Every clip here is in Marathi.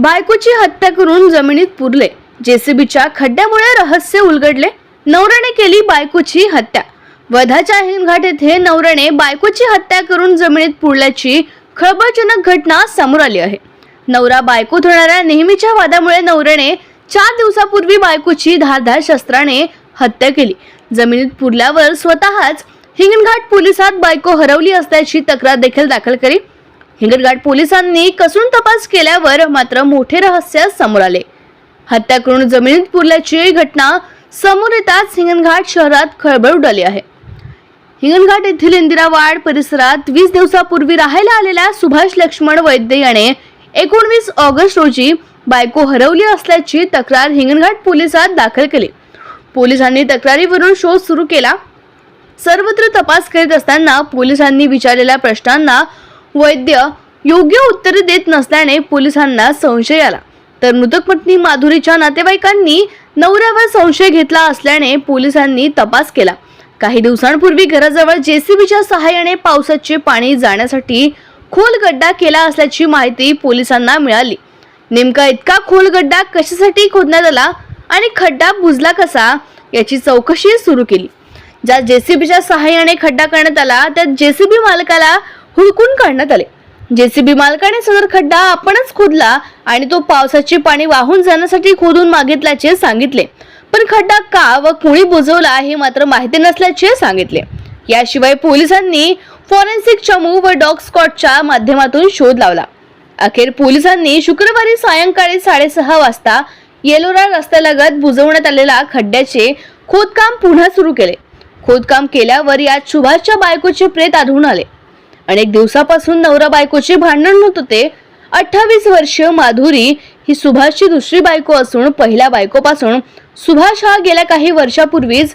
बायकोची हत्या करून जमिनीत पुरले. जेसीबीच्या खड्ड्यामुळे रहस्य उलगडले. नवऱ्याने केली बायकोची हत्या. वधाच्या हिंगघाट येथे नवऱ्याने बायकोची हत्या करून जमिनीत पुरल्याची खळबळजनक घटना समोर आली आहे. नवरा बायकोत होणाऱ्या नेहमीच्या वादामुळे नवऱ्याने चार दिवसापूर्वी बायकोची धारधार शस्त्राने हत्या केली. जमिनीत पुरल्यावर स्वतःच हिंगणघाट पोलिसात बायको हरवली असल्याची तक्रार देखील दाखल करी. हिंगणघाट पोलिसांनी कसून तपास केल्यावर मात्र मोठे रहस्य समोर आले. हत्या करून जमिनीत पुरल्याची घटना समोर येताच हिंगणघाट शहरात खळबळ उडाली आहे. हिंगणघाट येथील इंदिरावाड परिसरात वीस दिवसापूर्वी राहायला आलेल्या सुभाष लक्ष्मण वैद्य याने एकोणवीस ऑगस्ट रोजी बायको हरवली असल्याची तक्रार हिंगणघाट पोलिसात दाखल केली. पोलिसांनी तक्रारीवरून शोध सुरू केला. सर्वत्र तपास करीत असताना पोलिसांनी विचारलेल्या प्रश्नांना वैद्य योग्य उत्तरे देत नसल्याने पोलिसांना संशय आला. तर मृतक पत्नी माधुरीच्या नातेवाईकांनी नवऱ्यावर संशय घेतला असल्याने पोलिसांनी तपास केला. काही दिवसांपूर्वी घराजवळ जेसीबीच्या सहाय्याने पावसाचे पाणी जाण्यासाठी खोल गड्डा केला असल्याची माहिती पोलिसांना मिळाली. नेमका इतका खोल गड्डा कशासाठी खोदण्यात आला आणि खड्डा बुजला कसा याची चौकशी सुरू केली. ज्या जेसीबीच्या सहाय्याने खड्डा करण्यात आला त्या जेसीबी मालकाला हुडकून काढण्यात आले. जेसीबी मालकाने सदर खड्डा आपणच खोदला आणि तो पावसाचे पाणी वाहून जाण्यासाठी खोदून मागितल्याचे सांगितले. पण खड्डा का व कुणी बुजवला हे मात्र माहिती नसल्याचे सांगितले. याशिवाय पोलिसांनी फॉरेन्सिक चमू व डॉग स्कॉटच्या माध्यमातून शोध लावला. अखेर पोलिसांनी शुक्रवारी सायंकाळी साडेसहा वाजता येलोरा रस्त्यालगत बुजवण्यात आलेल्या खड्ड्याचे खोदकाम पुन्हा सुरू केले. खोदकाम केल्यावर यात सुभाषच्या बायकोचे प्रेत आढळून आले. अनेक दिवसापासून नवरा बायकोचे भांडण होत होते. अठ्ठावीस वर्षीय माधुरी ही सुभाषची दुसरी बायको असून पहिल्या बायकोपासून सुभाष हा गेल्या काही वर्षापूर्वीच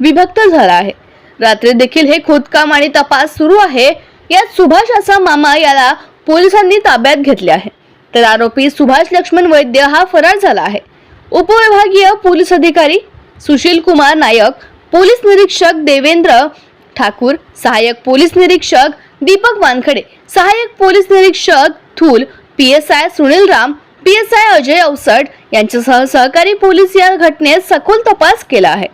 विभक्त झाला आहे. रात्री देखील हे खोदकाम आणि तपास सुरू आहे. यात सुभाष असा मामा याला पोलिसांनी ताब्यात घेतले आहे. तर आरोपी सुभाष लक्ष्मण वैद्य हा फरार झाला आहे. उपविभागीय पोलीस अधिकारी सुशील कुमार नायक पोलीस निरीक्षक देवेंद्र ठाकूर सहाय्यक पोलीस निरीक्षक दीपक वानखडे सहाय्यक पोलीस निरीक्षक Thul P S I Sunil Ram P S I Ajay Avsat यांच्यासह सहकारी पोलीस या घटनेत सखोल तपास केला आहे.